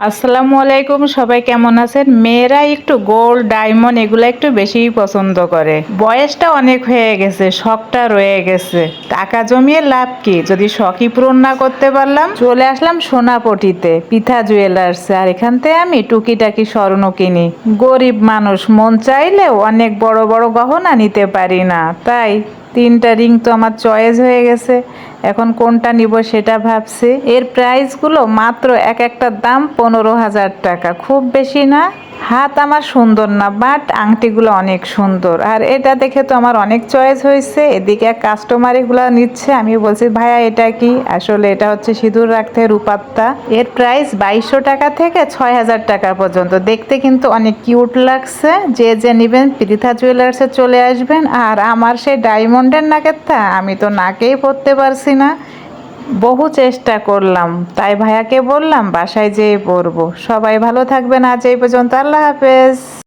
আসসালামু আলাইকুম, সবাই কেমন আছেন? মেয়েরা একটু গোল্ড, ডায়মন্ড এগুলো একটু বেশিই পছন্দ করে। বয়সটা অনেক হয়ে গেছে, শখটা রয়ে গেছে। টাকা জমিয়ে লাভ কি? যদি শখই পূরণ না করতে পারলাম, চলে আসলাম সোনাপটিতে, পিঠা জুয়েলার্সে আর এখান থেকে আমি টুকিটাকি স্বর্ণ কিনি। গরিব মানুষ, মন চাইলেও অনেক বড় বড় গহনা নিতে পারি না। তাই তিনটা রিং তো আমার চয়েস হয়ে গেছে। এখন কোনটা নিব সেটা ভাবছি। এর প্রাইসগুলো মাত্র এক একটার দাম পনেরো হাজার টাকা। খুব বেশি না? হাত আমার সুন্দর না, বাট আংটিগুলো অনেক সুন্দর। আর এটা দেখে তো আমার অনেক চয়েস হয়েছে। এদিকে এক কাস্টমার এগুলো নিচ্ছে, আমি বলছি, ভাইয়া, এটা কি? আসলে এটা হচ্ছে সিঁদুর রাখতে রূপাত্তা। এর প্রাইস বাইশশো টাকা থেকে ছয় হাজার টাকা পর্যন্ত। দেখতে কিন্তু অনেক কিউট লাগছে। যে যে নেবেন, পৃথা জুয়েলার্সে চলে আসবেন। আর আমার সেই ডায়মন্ডের নাকেরটা, আমি তো নাকেই পরতে পারছি না। বহু চেষ্টা করলাম, তাই ভাইয়াকে বললাম, বাসায় যেয়ে পড়ব। সবাই ভালো থাকবেন, আজ এই পর্যন্ত। আল্লাহ হাফেজ।